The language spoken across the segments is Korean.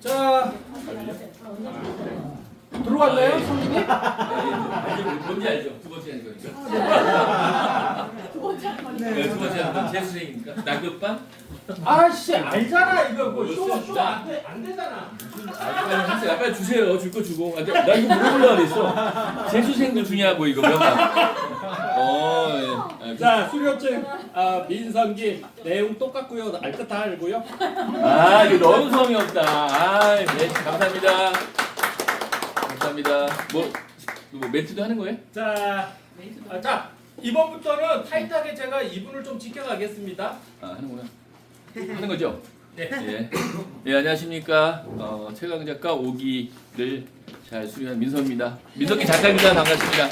자 들어갔나요, 성진이? 뭔지 알죠? 두 번째 하는 거니까. 두 번째 한 번. 네, 두 번째 하는 건 재수생이니까. 낙엽반? 아씨 알잖아 이거 뭐 뭐였어, 진짜? 쇼쇼안 되잖아. 아, 빨리 하세요. 빨리 주세요. 줄 거 주고. 아, 나 이거 물어보려고 그랬어. 재수생도 주냐고 이거 명함. 어, 예. 아, 자 수료증 아, 민성기 내용 똑같고요, 알것 다 알고요. 아, 이거 너무 성의 없다. 아, 네, 감사합니다. 감사합니다. 뭐, 뭐 멘트도 하는 거예요? 자, 아, 자 이번부터는 타이트하게 제가 이분을 좀 지켜가겠습니다. 아, 하는구나. 하는 거죠? 네. 예. 예, 안녕하십니까. 어, 최강 작가 5기를 잘 수료한 민성입니다. 민성기 작가입니다. 반갑습니다.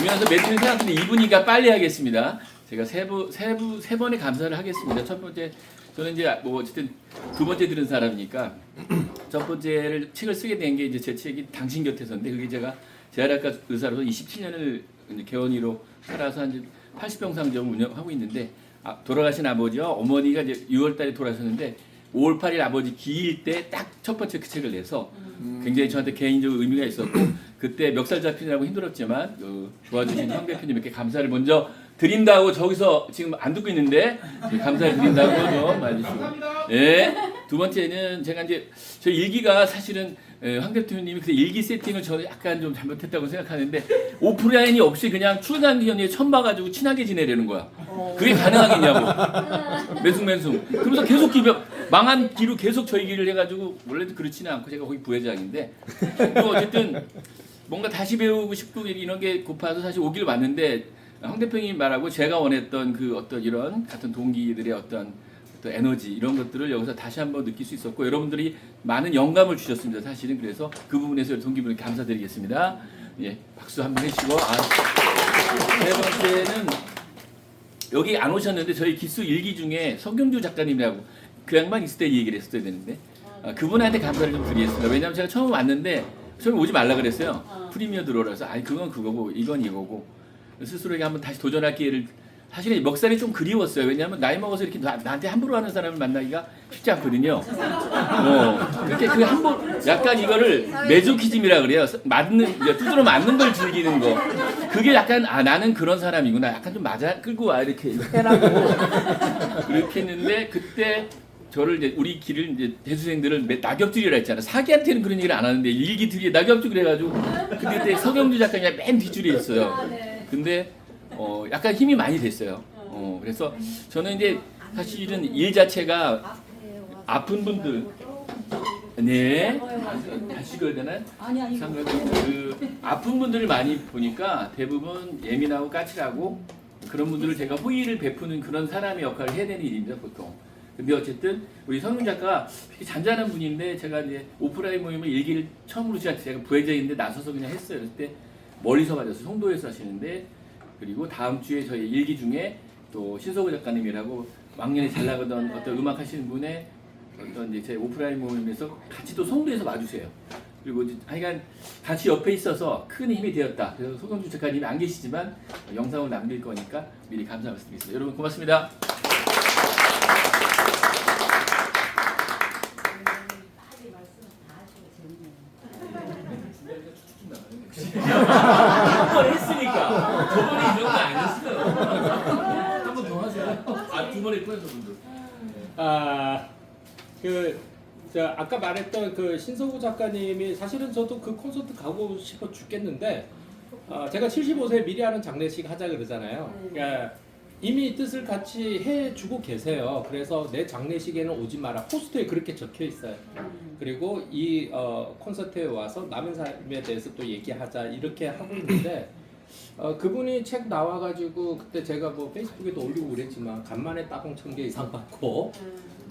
오면서 멘트는 생각했는데 2분이니까 빨리 하겠습니다. 제가 세, 부, 세, 부, 세 번의 감사를 하겠습니다. 첫 번째, 저는 이제 뭐 어쨌든 두 번째 들은 사람이니까 첫 번째를 책을 쓰게 된 게 이제 제 책이 당신 곁에서인데 그게 제가 재활학과 의사로서 27년을 개원이로 살아서 한 80병 상점을 운영하고 있는데 아, 돌아가신 아버지와 어머니가 이제 6월달에 돌아가셨는데 5월 8일 아버지 기일 때 딱 첫 번째 그 책을 내서 굉장히 저한테 개인적 의미가 있었고 그때 멱살 잡히느라고 힘들었지만 그 도와주신 황 대표님께 감사를 먼저 드린다고 저기서 지금 안 듣고 있는데 감사를 드린다고 좀 말해주시고 감사합니다. 예. 두 번째는 제가 이제 저 일기가 사실은 예, 황 대표님이 그 일기 세팅을 저는 약간 좀 잘못했다고 생각하는데 오프라인이 없이 그냥 출간기 전에 처음 봐가지고 친하게 지내려는 거야. 그게 가능하겠냐고. 매숭매숭. 그러면서 계속 기병 망한 기로 계속 저 얘기를 해가지고 원래도 그렇지는 않고 제가 거기 부회장인데 또 어쨌든 뭔가 다시 배우고 싶고 이런 게 고파서 사실 오길 왔는데 황 대표님이 말하고 제가 원했던 그 어떤 이런 같은 동기들의 어떤 또 에너지 이런 것들을 여기서 다시 한번 느낄 수 있었고 여러분들이 많은 영감을 주셨습니다. 사실은 그래서 그 부분에서 동기분께 감사드리겠습니다. 예, 박수 한번 해주시고 아, 세 번째는 여기 안 오셨는데 저희 기수 일기 중에 서경주 작가님이라고 그 양반 있을 때 이 얘기를 했어야 되는데 아, 그분한테 감사를 좀 드리겠습니다. 왜냐하면 제가 처음 왔는데 처음에 오지 말라 그랬어요. 프리미어 들어오라서 아니 그건 그거고 이건 이거고 스스로에게 한번 다시 도전할 기회를 사실은 먹살이 좀 그리웠어요. 왜냐하면 나이 먹어서 이렇게 나, 나한테 함부로 하는 사람을 만나기가 쉽지 않거든요. 어, 그렇게 그 함부로 약간 이거를 메조키즘이라 그래요. 맞는 이제 두드러 맞는 걸 즐기는 거. 그게 약간 아 나는 그런 사람이구나. 약간 좀 맞아 끌고 와 이렇게 해라고 그렇게 했는데 그때 저를 이제 우리 길을 이제 대수생들을 매- 낙엽줄이라 했잖아. 사기한테는 그런 얘기를 안 하는데 일기 들이에 낙엽줄 해가지고 근데 그때 서경주 작가가 맨 뒷줄에 있어요. 근데 어 약간 힘이 많이 됐어요. 어 그래서 저는 이제 사실은 일 자체가 아픈 분들 네 다시 그어야 되나? 아니 아니. 그 아픈 분들을 많이 보니까 대부분 예민하고 까칠하고 그런 분들을 제가 호의를 베푸는 그런 사람의 역할을 해야 되는 일입니다 보통. 근데 어쨌든 우리 성윤 작가 되게 잔잔한 분인데 제가 이제 오프라인 모임을 일기를 처음으로 제가 제가 부회장인데 나서서 그냥 했어요. 그때 멀리서 맞았어요. 송도에서 하시는데 그리고 다음 주에 저희 일기 중에 또 신서구 작가님이라고 왕년에 잘 나가던 어떤 음악 하시는 분의 어떤 이제 제 오프라인 모임에서 같이 또 송도에서 와주세요. 그리고 하여간 같이 옆에 있어서 큰 힘이 되었다. 그래서 소경주 작가님이 안 계시지만 영상을 남길 거니까 미리 감사 말씀드리겠습니다. 여러분 고맙습니다. 한번 했으니까 저번에 이 정도 안 했어요. 한 번 더 하세요. 아두 번 했구나 저분들. 아, 그, 저 아까 말했던 그 신성우 작가님이 사실은 저도 그 콘서트 가고 싶어 죽겠는데, 아, 제가 75세 미리 하는 장례식 하자 그러잖아요. 그러니까 이미 뜻을 같이 해주고 계세요. 그래서 내 장례식에는 오지 마라. 포스터에 그렇게 적혀 있어요. 그리고 이 어, 콘서트에 와서 남의 삶에 대해서 또 얘기하자 이렇게 하고 있는데 어, 그분이 책 나와가지고 그때 제가 뭐 페이스북에도 올리고 그랬지만 간만에 따봉 천 개 이상 받고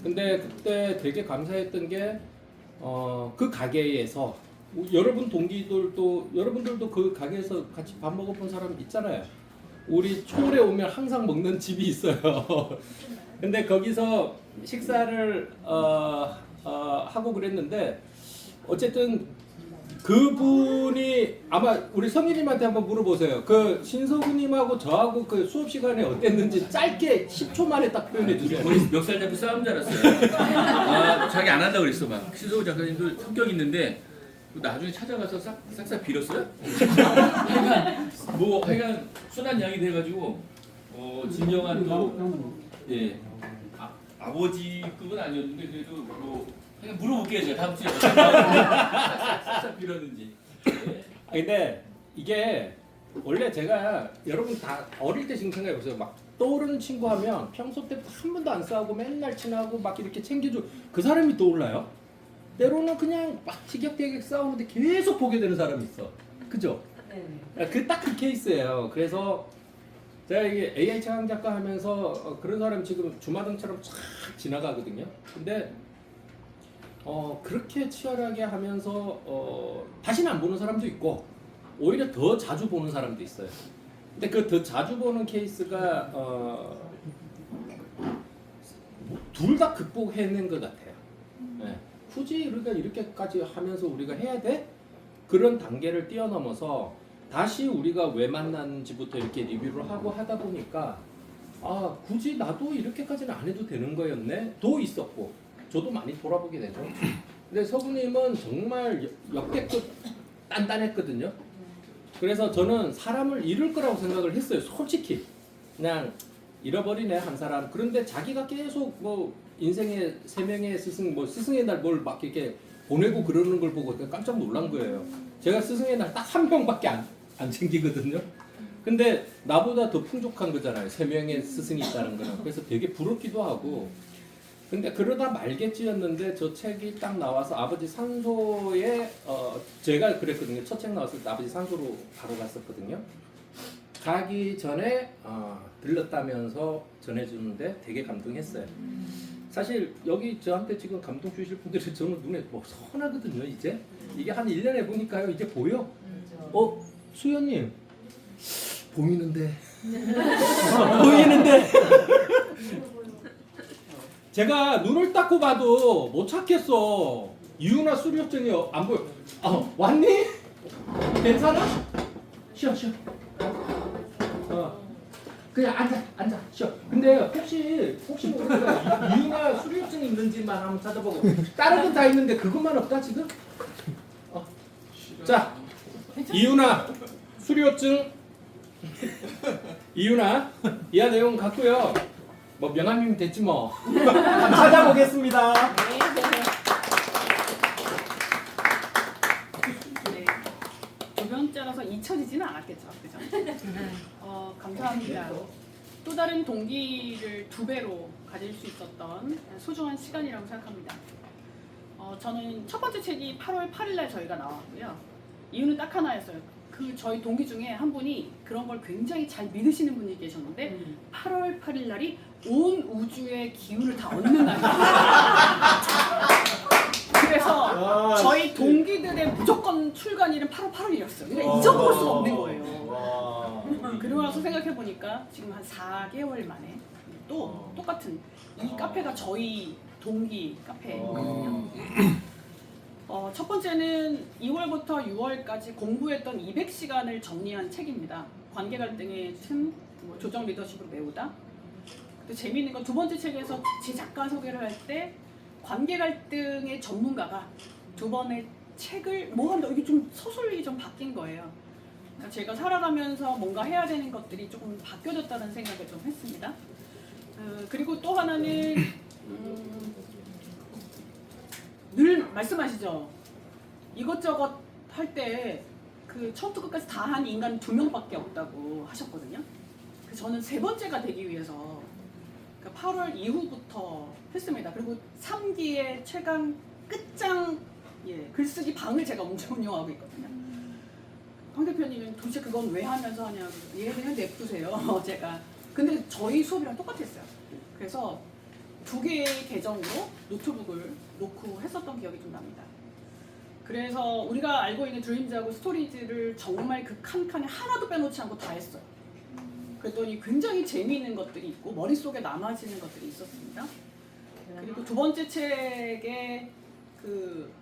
근데 그때 되게 감사했던 게 어, 그 가게에서 여러분 동기들도 여러분들도 그 가게에서 같이 밥 먹어본 사람 있잖아요. 우리 초월에 오면 항상 먹는 집이 있어요. 근데 거기서 식사를 어, 어, 하고 그랬는데 어쨌든 그분이 아마 우리 성일님한테 한번 물어보세요. 그 신석우님하고 저하고 그 수업 시간에 어땠는지 짧게 10초 만에 딱 표현해 주세요. 거의 멱살 잡고 싸움 줄 알았어요. 아, 자기 안 한다 그랬어 막. 신소우 작가님도 성격 있는데 나중에 찾아가서 싹 싹싹 빌었어요. 하여간 뭐 하여간 순한 양이 돼가지고 어 진정한 또 예. 아, 아버지급은 아니었는데 그래도 뭐 그냥 물어볼게요 제가 다음 주에 싹싹 빌었는지. 예. 아 근데 이게 원래 제가 여러분 다 어릴 때 지금 생각해 보세요. 막 떠오르는 친구 하면 평소 때부터 한 번도 안 싸우고 맨날 친하고 막 이렇게 챙겨줘 그 사람이 떠올라요. 때로는 그냥 막 티격태격 싸우는데 계속 보게 되는 사람이 있어. 그죠? 그 딱 그 케이스예요. 그래서 제가 이게 AI 차강 작가 하면서 어, 그런 사람 지금 주마등처럼 쫙 지나가거든요. 근데 어 그렇게 치열하게 하면서 어 다시는 안 보는 사람도 있고 오히려 더 자주 보는 사람도 있어요. 근데 그 더 자주 보는 케이스가 어, 둘 다 극복해낸 것 같아요. 네. 굳이 우리가 이렇게까지 하면서 우리가 해야 돼? 그런 단계를 뛰어넘어서 다시 우리가 왜 만났는지부터 이렇게 리뷰를 하고 하다 보니까 아 굳이 나도 이렇게까지는 안 해도 되는 거였네 도 있었고 저도 많이 돌아보게 되죠 근데 서구님은 정말 역- 역대급 단단했거든요 그래서 저는 사람을 잃을 거라고 생각을 했어요 솔직히 그냥 잃어버리네 한 사람 그런데 자기가 계속 뭐 인생의 세 명의 스승 뭐 스승의 날 뭘 막 이렇게 보내고 그러는 걸 보고 깜짝 놀란 거예요 제가 스승의 날 딱 한 명밖에 안, 안 챙기거든요. 근데 나보다 더 풍족한 거잖아요. 세 명의 스승이 있다는 거는. 그래서 되게 부럽기도 하고. 근데 그러다 말겠지였는데 저 책이 딱 나와서 아버지 산소에 어 제가 그랬거든요. 첫 책 나왔을 때 아버지 산소로 바로 갔었거든요. 가기 전에 어, 들렀다면서 전해주는데 되게 감동했어요. 사실 여기 저한테 지금 감동 주실 분들이 저는 눈에 뭐 선하거든요 이제 이게 한 1년 해보니까요 이제 보여 어 수연님 보이는데 보이는데 제가 눈을 닦고 봐도 못 찾겠어. 이유나 수료증이 안 보여. 어 왔니? 괜찮아? 쉬어 쉬어. 어. 그냥 앉아 앉아 쉬어. 근데 혹시 혹시 모르니까 이유나 수료증 있는지만 한번 찾아보고. 다른 건 다 있는데 그것만 없다 지금? 어. 자 이유나 수료증. 이유나 이하 내용 같고요 뭐 명함이면 됐지 뭐 한번 찾아보겠습니다 네. 두 번째라서 잊혀지지는 않았겠죠. 그죠? 어, 감사합니다. 또 다른 동기를 두 배로 가질 수 있었던 소중한 시간이라고 생각합니다. 어, 저는 첫 번째 책이 8월 8일 날 저희가 나왔고요. 이유는 딱 하나였어요. 그 저희 동기 중에 한 분이 그런 걸 굉장히 잘 믿으시는 분이 계셨는데 8월 8일 날이 온 우주의 기운을 다 얻는 날이에요. 그래서 저희 동기들의 무조건 출간일은 8월 8일이었어요. 그러니까 잊어볼 수가 없는 거예요. 그러고 나서 생각해 보니까 지금 한 4개월 만에 또 똑같은 이 카페가 저희 동기 카페거든요. 어, 첫 번째는 2월부터 6월까지 공부했던 200시간을 정리한 책입니다. 관계 갈등의 틈, 뭐 조정 리더십으로 메우다. 또 재미있는 건 두 번째 책에서 제 작가 소개를 할 때 관계 갈등의 전문가가 두 번의 책을 뭐 한다 이게 좀 서술이 좀 바뀐 거예요. 그러니까 제가 살아가면서 뭔가 해야 되는 것들이 조금 바뀌어졌다는 생각을 좀 했습니다. 어, 그리고 또 하나는 음, 늘 말씀하시죠. 이것저것 할 때 그 처음부터 끝까지 다 한 인간 두 명밖에 없다고 하셨거든요. 그 저는 세 번째가 되기 위해서 그러니까 8월 이후부터 했습니다. 그리고 3기의 최강 끝장 예, 글쓰기 방을 제가 엄청 운영하고 있거든요. 황 대표님은 도대체 그건 왜 하면서 하냐고 얘 그냥 냅두세요 제가 근데 저희 수업이랑 똑같았어요 그래서 두 개의 계정으로 노트북을 놓고 했었던 기억이 좀 납니다 그래서 우리가 알고 있는 드림즈하고 스토리즈를 정말 그 칸칸에 하나도 빼놓지 않고 다 했어요 그랬더니 굉장히 재미있는 것들이 있고 머릿속에 남아지는 것들이 있었습니다 그리고 두 번째 책의 그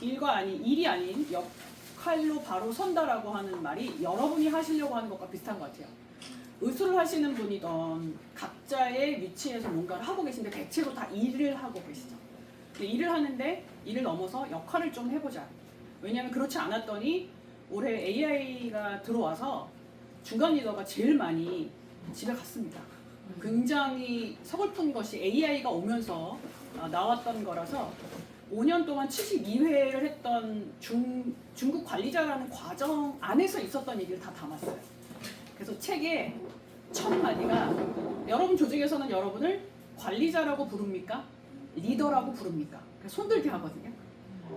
일과 아닌 일이 아닌 역할로 바로 선다라고 하는 말이 여러분이 하시려고 하는 것과 비슷한 것 같아요. 의술을 하시는 분이던 각자의 위치에서 뭔가를 하고 계신데 대체로 다 일을 하고 계시죠. 근데 일을 하는데 일을 넘어서 역할을 좀 해보자. 왜냐하면 그렇지 않았더니 올해 AI가 들어와서 중간 리더가 제일 많이 집에 갔습니다. 굉장히 서글픈 것이 AI가 오면서 어, 나왔던 거라서 5년 동안 72회를 했던 중, 중국 관리자라는 과정 안에서 있었던 얘기를 다 담았어요. 그래서 책에 첫 마디가 여러분 조직에서는 여러분을 관리자라고 부릅니까? 리더라고 부릅니까? 그래서 손들게 하거든요.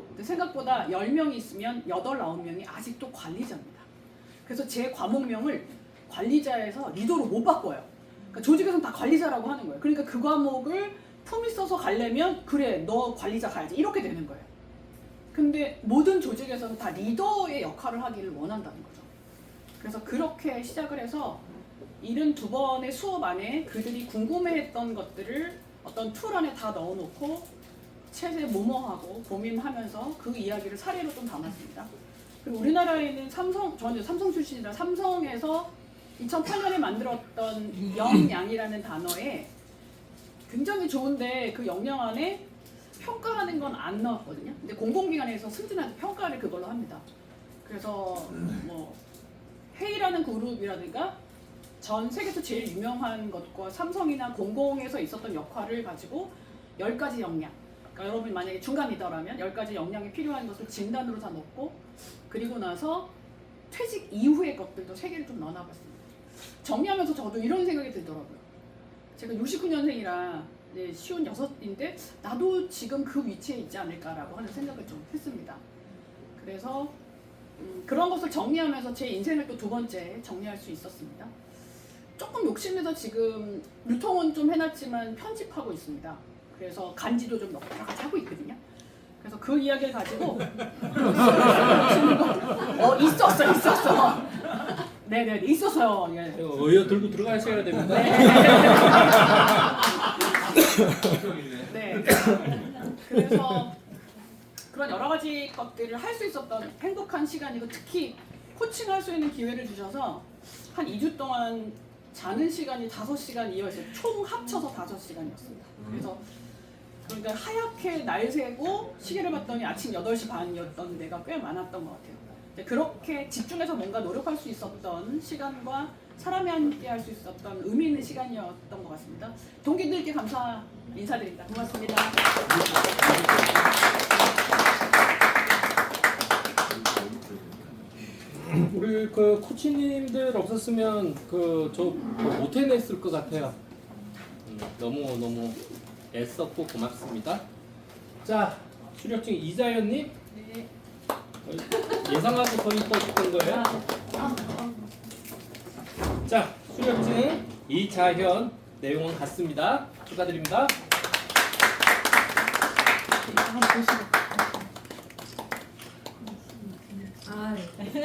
근데 생각보다 10명이 있으면 8, 9명이 아직도 관리자입니다. 그래서 제 과목명을 관리자에서 리더로 못 바꿔요. 그러니까 조직에서는 다 관리자라고 하는 거예요. 그러니까 그 과목을 품 있어서 가려면 그래 너 관리자 가야지 이렇게 되는 거예요. 근데 모든 조직에서는 다 리더의 역할을 하기를 원한다는 거죠. 그래서 그렇게 시작을 해서 72번의 수업 안에 그들이 궁금해했던 것들을 어떤 틀 안에 다 넣어놓고 체제 모모하고 고민하면서 그 이야기를 사례로 좀 담았습니다. 그리고 우리나라에는 삼성, 저는 삼성 출신이라 삼성에서 2008년에 만들었던 영양이라는 단어에 굉장히 좋은데 그 영양 안에 평가하는 건 안 나왔거든요. 근데 공공기관에서 승진한테 평가를 그걸로 합니다. 그래서 뭐 회의라는 그룹이라든가 전 세계에서 제일 유명한 것과 삼성이나 공공에서 있었던 역할을 가지고 10가지 역량. 그러니까 여러분이 만약에 중간 리더라면 10가지 역량이 필요한 것을 진단으로 다 넣고 그리고 나서 퇴직 이후의 것들도 세 개를 좀 넣어놔봤습니다. 정리하면서 저도 이런 생각이 들더라고요. 제가 69년생이라 쉬운 여섯인데 나도 지금 그 위치에 있지 않을까라고 하는 생각을 좀 했습니다. 그래서 음, 그런 것을 정리하면서 제 인생을 또 두 번째 정리할 수 있었습니다. 조금 욕심내서 지금 유통은 좀 해놨지만 편집하고 있습니다. 그래서 간지도 좀 넣고 여러 가지 하고 있거든요. 그래서 그 이야기를 가지고 어 있었어 있었어 네네 있었어요 예. 의여 들고 들어가셔야 됩니다. 네. 그래서 그런 여러 가지 것들을 할 수 있었던 행복한 시간이고 특히 코칭할 수 있는 기회를 주셔서 한 2주 동안 자는 시간이 5시간 이어있어요. 총 합쳐서 5시간이었습니다. 그래서 그러니까 하얗게 날 새고 시계를 봤더니 아침 8시 반이었던 데가 꽤 많았던 것 같아요. 그렇게 집중해서 뭔가 노력할 수 있었던 시간과 사람이 함께 할 수 있었던 의미 있는 시간이었던 것 같습니다. 동기들께 감사 인사드립니다. 고맙습니다. 우리 그 코치님들 없었으면 그저 못 해냈을 것 같아요. 음, 너무 너무 애썼고 고맙습니다. 자 수료증 이자연님 네. 예상하고 거의 떠줬던 거예요. 자 수료증 이자현 내용은 같습니다. 축하드립니다. 아,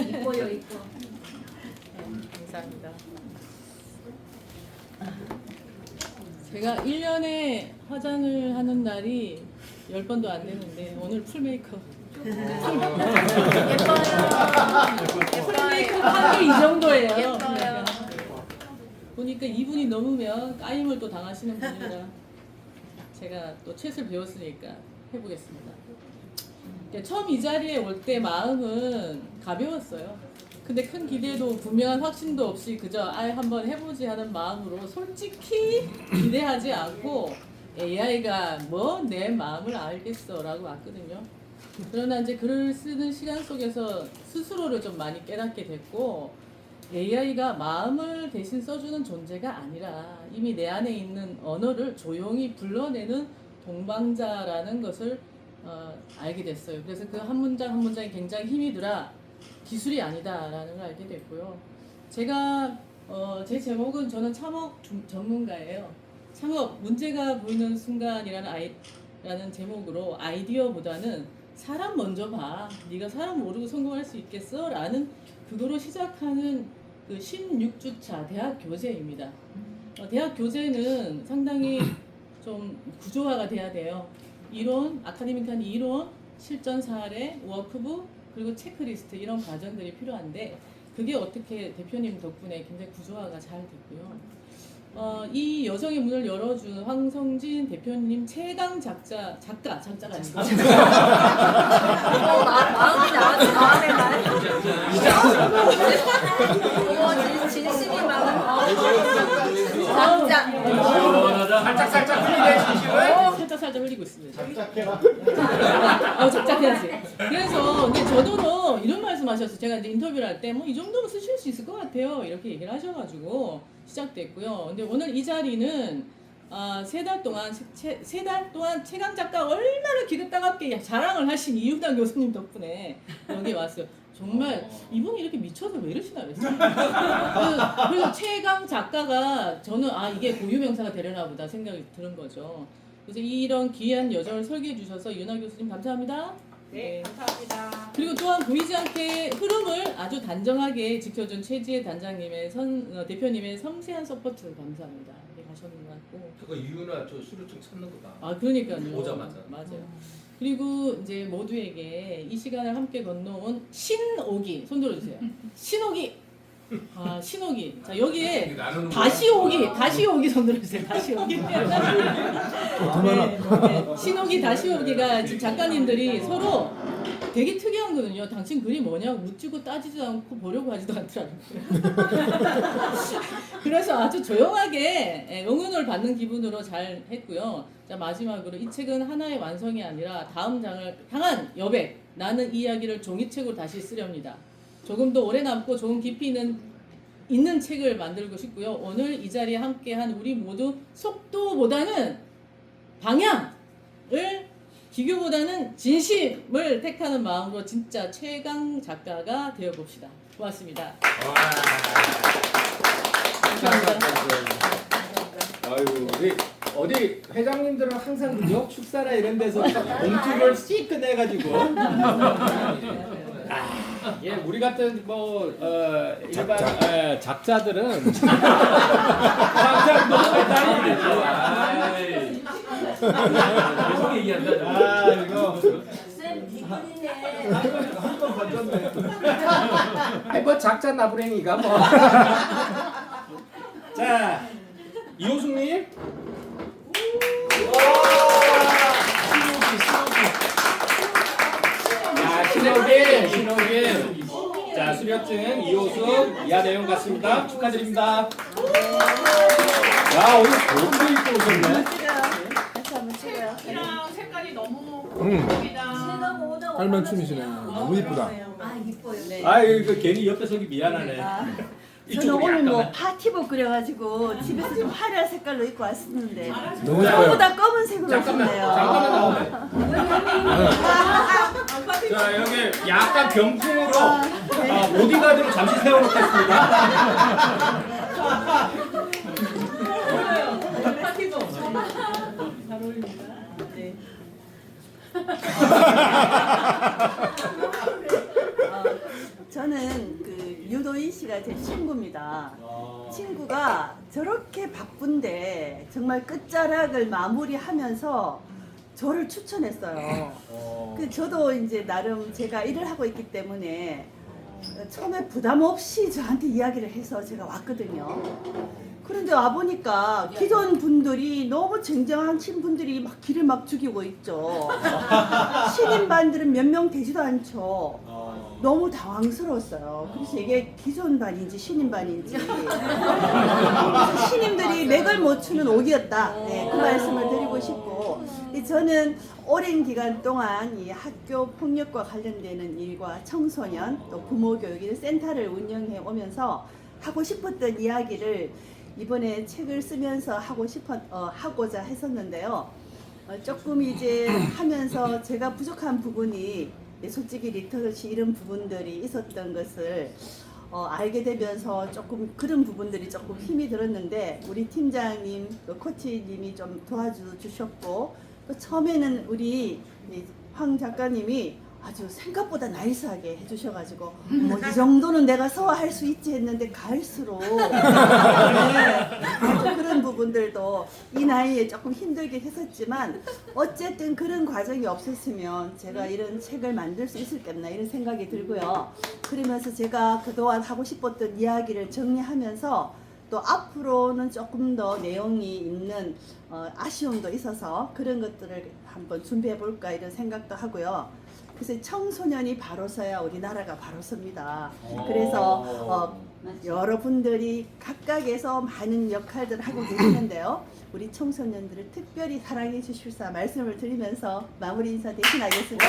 이뻐요, 이뻐. 감사합니다. 제가 1년에 화장을 하는 날이 10번도 안 되는데 오늘 풀 메이크업 풀 메이크업 하기 이 정도예요. 예뻐요. 보니까 이분이 넘으면 까임을 또 당하시는 분이라 제가 또 챗을 배웠으니까 해보겠습니다. 근데 처음 이 자리에 올 때 마음은 가벼웠어요. 근데 큰 기대도 분명한 확신도 없이 그저 아 한번 해보지 하는 마음으로 솔직히 기대하지 않고 AI가 뭐 내 마음을 알겠어라고 왔거든요. 그러나 이제 글을 쓰는 시간 속에서 스스로를 좀 많이 깨닫게 됐고 AI가 마음을 대신 써주는 존재가 아니라 이미 내 안에 있는 언어를 조용히 불러내는 동방자라는 것을 어, 알게 됐어요. 그래서 그 한 문장 한 문장이 굉장히 힘이 들어 기술이 아니다라는 걸 알게 됐고요. 제가 어, 제 제목은 저는 중- 전문가예요. 창업 문제가 보이는 순간이라는 아이라는 제목으로 아이디어보다는 사람 먼저 봐. 네가 사람 모르고 성공할 수 있겠어? 라는 그거로 시작하는 그 16주차 대학 교재입니다. 어, 대학 교재는 상당히 좀 구조화가 돼야 돼요. 이론, 아카데믹한 이론, 실전 사례, 워크북, 그리고 체크리스트 이런 과정들이 필요한데 그게 어떻게 대표님 덕분에 굉장히 구조화가 잘 됐고요. 어, 이 여정의 문을 열어준 황성진 대표님 최강 작자, 작가, 작자가 아니고 어, 마- 마음이 나왔지 마음에 진- 진심이 많은 작자. 살짝 살짝 흘리네 진심을. 살짝 살짝 흘리고 있습니다. 어, 작작해야지. 그래서 근데 저도 이런 말씀하셨어요. 제가 이제 인터뷰를 할 때 뭐 이 정도면 쓰실 수 있을 것 같아요. 이렇게 얘기를 하셔가지고 시작됐고요. 근데 오늘 이 자리는 아, 세 달 동안 세 달 동안 최강 작가 얼마나 기를 따갑게 자랑을 하신 이유당 교수님 덕분에 여기 왔어요. 정말 이분이 이렇게 미쳐서 왜 이러시나 그랬어요. 그래서, 그래서 최강 작가가 저는 아 이게 고유명사가 되려나 보다 생각이 드는 거죠. 그래서 이런 귀한 여정을 설계해 주셔서 윤아 교수님 감사합니다. 네, 감사합니다. 그리고 또한 보이지 않게 흐름을 아주 단정하게 지켜준 최지혜 단장님의 선 어, 대표님의 섬세한 서포트를 감사합니다. 이렇게 가셨는 것 같고. 그거 이유나 저 수료증 찾는 거다. 아 그러니까요. 오자마자. 맞아요. 그리고 이제 모두에게 이 시간을 함께 건너온 신오기 손 들어주세요. 신오기. 아 신오기. 자 여기에 다시 오기, 다시 오기 손 들어주세요. 다시 오기. 네, 네. 신오기, 다시 오기가 지금 작가님들이 서로 되게 특이한 거든요. 당신 글이 뭐냐고 묻지도 따지지도 않고 보려고 하지도 않더라고요. 그래서 아주 조용하게 예, 응원을 받는 기분으로 잘 했고요. 자 마지막으로 이 책은 하나의 완성이 아니라 다음 장을 향한 여백. 나는 이야기를 종이책으로 다시 쓰렵니다. 조금 더 오래 남고 좋은 깊이 있는 책을 만들고 싶고요. 오늘 이 자리에 함께한 우리 모두 속도보다는 방향을 기교보다는 진심을 택하는 마음으로 진짜 최강 작가가 되어 봅시다. 고맙습니다. 아유 우리 어디 회장님들은 항상 그죠 축사나 이런 데서 봉투를 씩 꺼내가지고 아, 예 우리 같은 뭐 어, 일반 예, 작자들은 항상 너무 달리죠. 계속 얘기한다. 아 이거 쌤. 한번 건졌네. 뭐 작자 나부랭이가 뭐. 자 이호숙님. 자 신호길 신호길. 자 수료증 이호숙 이하 내용 같습니다. 축하드립니다. 야 오늘 좋은 거 입고 오셨네. 같이 한번 찍어요. 이랑 색깔이 너무 응. 예쁘다. 할머니 춤이시네. 너무 이쁘다. 아 이뻐요. 네. 아 이거 괜히 옆에 서기 미안하네. 저는 오늘 뭐 파티복 그려가지고 집에서 좀 화려한 색깔로 입고 왔었는데 너무 전부 예뻐요. 다 검은색으로 잠깐만 하셨네요. 잠깐만 나오네. 자 여기 약간 병풍으로 아, 보디가드로 잠시 세워놓겠습니다. 파티도 잘 어울립니다. 네. 저는 그 유도인 씨가 제 친구입니다. 친구가 저렇게 바쁜데 정말 끝자락을 마무리하면서 저를 추천했어요. 그 저도 이제 나름 제가 일을 하고 있기 때문에 처음에 부담 없이 저한테 이야기를 해서 제가 왔거든요. 그런데 와 보니까 기존 분들이 너무 쟁쟁하신 분들이 막 길을 막 죽이고 있죠. 신인반들은 몇 명 되지도 않죠. 너무 당황스러웠어요. 그래서 이게 기존 반인지 신인 반인지. 신인들이 맥을 못 추는 옥이었다. 네, 그 말씀을 드리고 싶고. 이 저는 오랜 기간 동안 이 학교 폭력과 관련되는 일과 청소년 또 부모 교육 센터를 운영해 오면서 하고 싶었던 이야기를 이번에 책을 쓰면서 하고 싶어 어, 하고자 했었는데요. 어, 조금 이제 하면서 제가 부족한 부분이 예, 솔직히 리터러시 이런 부분들이 있었던 것을 어, 알게 되면서 조금 그런 부분들이 조금 힘이 들었는데 우리 팀장님, 또 코치님이 좀 도와주셨고 또 처음에는 우리 이황 작가님이 아주 생각보다 나이스하게 해주셔가지고 뭐 이 정도는 내가 소화할 수 있지 했는데 갈수록 네, 그런 부분들도 이 나이에 조금 힘들게 했었지만 어쨌든 그런 과정이 없었으면 제가 이런 책을 만들 수 있었겠나 이런 생각이 들고요. 그러면서 제가 그동안 하고 싶었던 이야기를 정리하면서 또 앞으로는 조금 더 내용이 있는 어, 아쉬움도 있어서 그런 것들을 한번 준비해 볼까 이런 생각도 하고요. 그래서 청소년이 바로 서야 우리나라가 바로 섭니다. 그래서 어, 여러분들이 각각에서 많은 역할들을 하고 계시는데요. 우리 청소년들을 특별히 사랑해 주실사 말씀을 드리면서 마무리 인사 대신하겠습니다.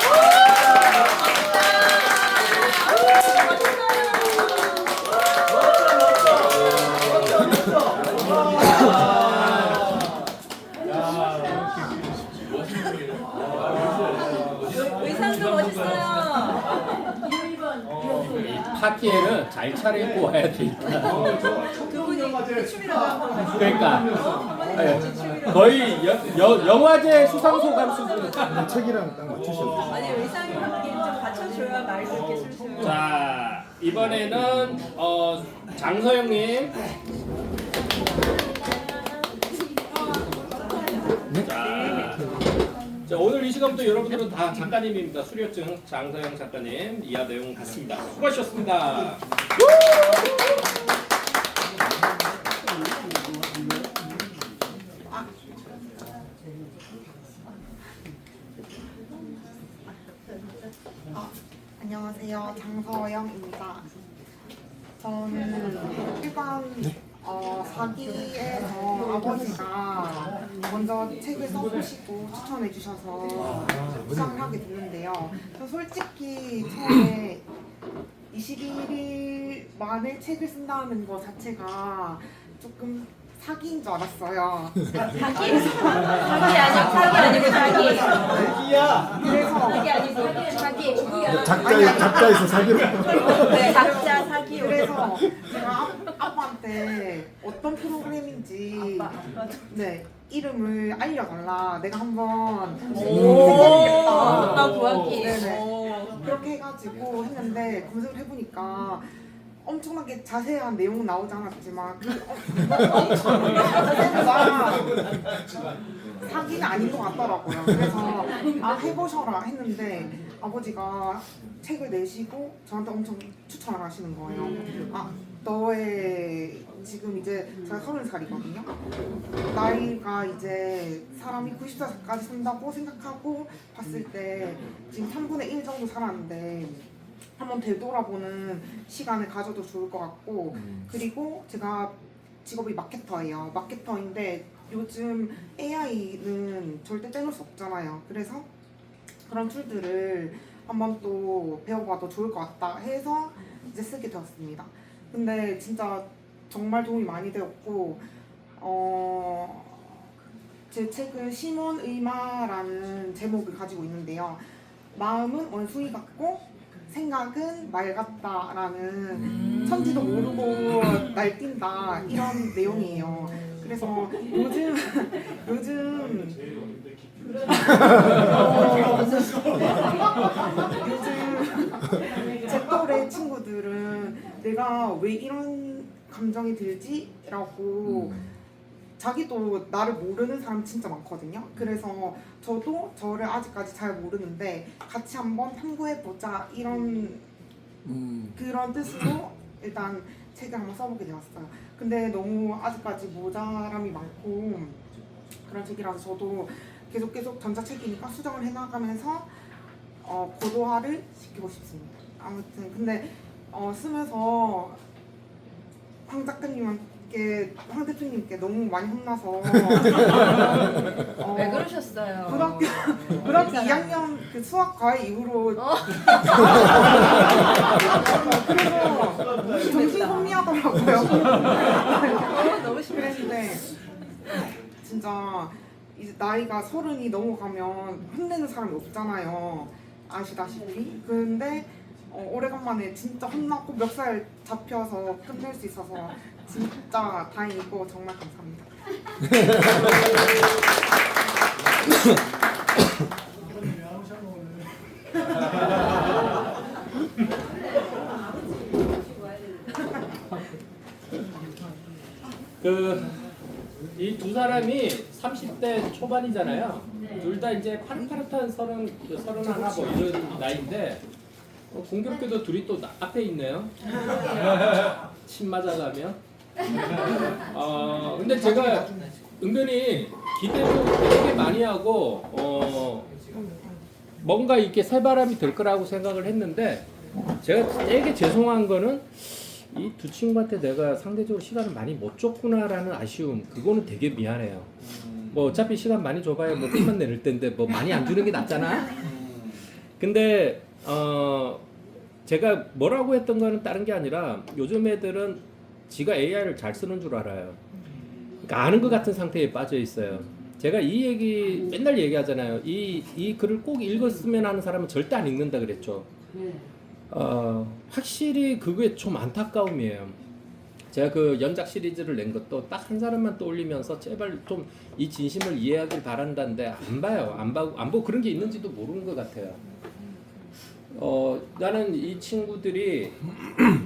잘 차려입고 와야 되니까. 두 분이 춤이라고 하고 그러니까 예, 거의 여, 여, 영화제 수상소감 수준. 책이랑 딱 맞추셔도 돼요. 아니 의상이 함께 좀 받쳐줘야 말도 이렇게 술술. 자 이번에는 어, 장서영님. 자 오늘 이 시간부터 여러분들은 다 작가님입니다. 수료증 장서영 작가님 이하 내용 같습니다. 수고하셨습니다. 안녕하세요. 장서영입니다. 저는 일반 어, 사기에서 아버지가 먼저 책을 써보시고 추천해 주셔서 시작을 하게 됐는데요. 저 솔직히 처음에 21일 만에 책을 쓴다는 것 자체가 조금 사기인 줄 알았어요. 사기? 사기 아니고 사기 아니고 사기. 그래서 사기 아니고 사기. 작가에 작가에서 사기로 네, 각자 사기. 그래서 제가 아- 아빠한테 어떤 프로그램인지 네 이름을 알려달라. 내가 한번 오, 아빠 구하기. 네네. 그렇게 해가지고 했는데 검색을 해보니까 엄청나게 자세한 내용은 나오지 않았지만 그 엄- 엄청 사기가 아닌 것 같더라고요. 그래서 아 해보셔라 했는데 아버지가 책을 내시고 저한테 엄청 추천을 하시는 거예요. 아 너의 지금 이제 제가 서른 살이거든요. 나이가 이제 사람이 90살까지 산다고 생각하고 봤을 때 지금 3분의 1 정도 살았는데 한번 되돌아보는 시간을 가져도 좋을 것 같고 그리고 제가 직업이 마케터예요. 마케터인데 요즘 AI는 절대 떼놓을 수 없잖아요. 그래서 그런 툴들을 한번 또 배워봐도 좋을 것 같다 해서 이제 쓰게 되었습니다. 근데 진짜 정말 도움이 많이 되었고 어, 제 책은 심원의마라는 제목을 가지고 있는데요. 마음은 원숭이 같고 생각은 말 같다라는 천지도 모르고 날뛴다 이런 내용이에요. 그래서 요즘 요즘 요즘 제 또래 친구들은 내가 왜 이런 감정이 들지라고 자기도 나를 모르는 사람 진짜 많거든요. 그래서 저도 저를 아직까지 잘 모르는데 같이 한번 탐구해 보자 이런 음. 그런 뜻으로 일단 책을 한번 써보게 되었어요. 근데 너무 아직까지 모자람이 많고 그런 책이라서 저도 계속 계속 전자책이니까 수정을 해나가면서 어, 고도화를 시키고 싶습니다. 아무튼 근데 어, 쓰면서 황 작가님께 황 대표님께 너무 많이 혼나서 어, 왜 그러셨어요? 고등학교 고등학교 2학년 그 수학 과외 이후로 그래서 정신 혼미하더라고요. 어, 너무 심해. 그랬는데 진짜 이제 나이가 서른이 넘어가면 혼내는 사람이 없잖아요. 아시다시피. 근데 어, 오래간만에 진짜 혼났고 멱살 잡혀서 끝낼 수 있어서 진짜 다행이고 정말 감사합니다. 그이 두 사람이 30대 초반이잖아요. 둘 다 이제 파릇파릇한 서른 그 서른 하나 뭐 이런 나이인데 어, 공교롭게도 둘이 또 나- 앞에 있네요. 침 맞아가며. 어 근데 제가 은근히 기대도 되게 많이 하고 어 뭔가 이렇게 새바람이 될 거라고 생각을 했는데 제가 되게 죄송한 거는 이 두 친구한테 내가 상대적으로 시간을 많이 못 줬구나라는 아쉬움 그거는 되게 미안해요. 뭐 어차피 시간 많이 줘봐야 뭐 끝만 내릴 텐데 뭐 많이 안 주는 게 낫잖아. 근데 어 제가 뭐라고 했던 거는 다른 게 아니라 요즘 애들은 지가 AI를 잘 쓰는 줄 알아요. 그러니까 아는 것 같은 상태에 빠져 있어요. 제가 이 얘기 맨날 얘기하잖아요. 이, 이 글을 꼭 읽었으면 하는 사람은 절대 안 읽는다 그랬죠. 어, 확실히 그게 좀 안타까움이에요. 제가 그 연작 시리즈를 낸 것도 딱 한 사람만 떠올리면서 제발 좀 이 진심을 이해하길 바란다는데 안 봐요. 안 봐고 안 보고 그런 게 있는지도 모르는 것 같아요. 어 나는 이 친구들이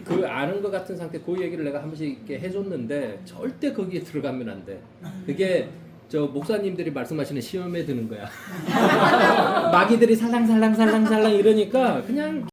그 아는 것 같은 상태 그 얘기를 내가 한 번씩 이렇게 해줬는데 절대 거기에 들어가면 안 돼. 그게 저 목사님들이 말씀하시는 시험에 드는 거야. 마귀들이 살랑살랑살랑살랑 이러니까 그냥